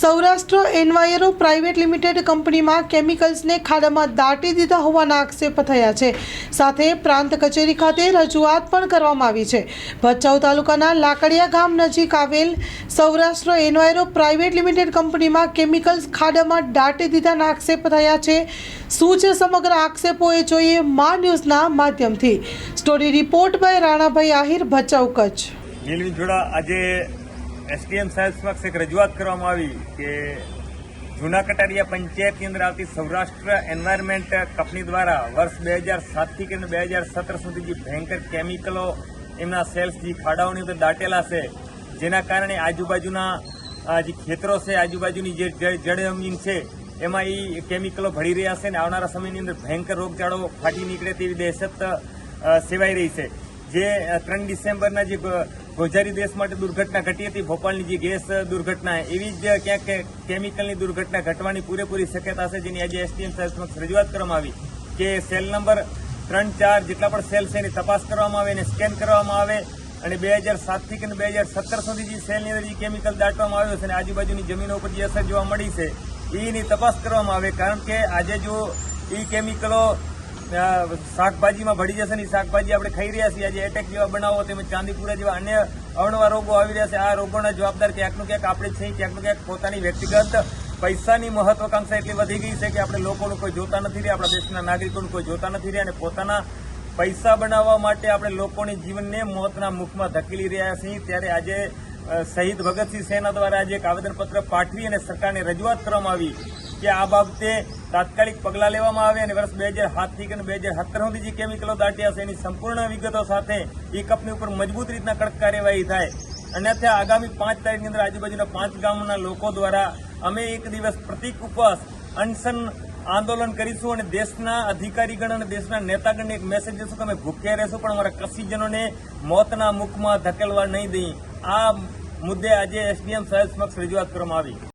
Saurashtra enviro private limited કંપનીમાં કેમિકલ્સને ખાડામાં દાટી દીધા હોવાના આક્ષેપ થયા છે. સાથે પ્રાંત કચેરી ખાતે રજૂઆત પણ કરવામાં આવી છે. ભચાઉ તાલુકાના લાકડિયા ગામ નજીક આવેલ સૌરાષ્ટ્ર એન્વાયરો પ્રાઇવેટ લિમિટેડ કંપનીમાં કેમિકલ્સ ખાડામાં દાટી દીધાના આક્ષેપ થયા છે. શું છે સમગ્ર આક્ષેપો એ જોઈએ મા ન્યૂઝના માધ્યમથી. Story report by Ranabhai Ahir, Bhachau Kutch. આજે એસડીએમ સાહેબ સમક્ષ એક રજૂઆત કરવામાં આવી કે જૂના કટારીયા પંચાયતની અંદર આવતી સૌરાષ્ટ્ર એન્વાયરમેન્ટ કંપની દ્વારા વર્ષ બે હજાર સાતથી કરીને બે હજાર સત્તર સુધી જે ભયંકર કેમિકલો એમના સેલ્સ જે ખાડાઓની અંદર દાટેલા છે, જેના કારણે આજુબાજુના જે ખેતરો છે, આજુબાજુની જે જળ જળ જમીન છે, એમાં એ કેમિકલો ભળી રહ્યા છે અને આવનારા સમયની અંદર ભયંકર રોગચાળો ફાટી નીકળે તેવી દહેશત સેવાઈ રહી છે. જે ત્રણ ડિસેમ્બરના જે ગોઝારી દેશ માટે દુર્ઘટના ઘટી હતી. ભોપાલની જે ગેસ દુર્ઘટના એવી જ ક્યાંક કેમિકલની દુર્ઘટના ઘટવાની પૂરેપૂરી શક્યતા છે, જેની આજે એસટીએમ સાહેબ સમક્ષ રજૂઆત કરવામાં આવી કે સેલ નંબર ત્રણ ચાર જેટલા પણ સેલ છે, એની તપાસ કરવામાં આવે એને સ્કેન કરવામાં આવે. અને બે હજાર સાતથી કે બે હજાર સત્તર સુધી જે સેલની અંદર જે કેમિકલ દાટવામાં આવ્યો છે અને આજુબાજુની જમીનો ઉપર જે અસર જોવા મળી છે, એની તપાસ કરવામાં આવે. કારણ કે આજે જો એ કેમિકલો શાકભાજીમાં ભળી જશે ને શાકભાજી આપણે ખાઈ રહ્યા છીએ. આજે એટેક જેવા બનાવો તેમજ ચાંદીપુરા જેવા અન્ય અવનવા રોગો આવી રહ્યા છે. આ રોગોના જવાબદાર ક્યાંકનું ક્યાંક આપણે છીએ ક્યાંકનું ક્યાંક પોતાની વ્યક્તિગત પૈસાની મહત્વાકાંક્ષા એટલી વધી ગઈ છે કે આપણે લોકોનું કોઈ જોતા નથી રહ્યા, આપણા દેશના નાગરિકોનું કોઈ જોતા નથી રહ્યા અને પોતાના પૈસા બનાવવા માટે આપણે લોકોની જીવનને મોતના મુખમાં ધકેલી રહ્યા છીએ. ત્યારે આજે શહીદ ભગતસિંહ સેના દ્વારા આજે એક આવેદનપત્ર પાઠવી અને સરકારને રજૂઆત કરવામાં આવી કે આ બાબતે તાત્કાલિક પગલાં લેવામાં આવે અને વર્ષ બે હજાર સાતથી અને બે હજાર સત્તર સુધી જે કેમિકલો દાટ્યા છે એની સંપૂર્ણ વિગતો સાથે એ કંપની ઉપર મજબૂત રીતના કડક કાર્યવાહી થાય. અન્યથા આગામી પાંચ તારીખની અંદર આજુબાજુના પાંચ ગામના લોકો દ્વારા અમે એક દિવસ પ્રતિક ઉપવાસ, અનશન આંદોલન કરીશું અને દેશના અધિકારીગણ અને દેશના નેતાગણને એક મેસેજ દઈશું કે અમે ભૂખ્યા રહેશું પણ અમારા કસીજનોને મોતના મુખમાં ધકેલવા નહીં દઈએ. આ મુદ્દે આજે એસડીએમ સાહેબ સમક્ષ રજૂઆત કરવામાં આવી.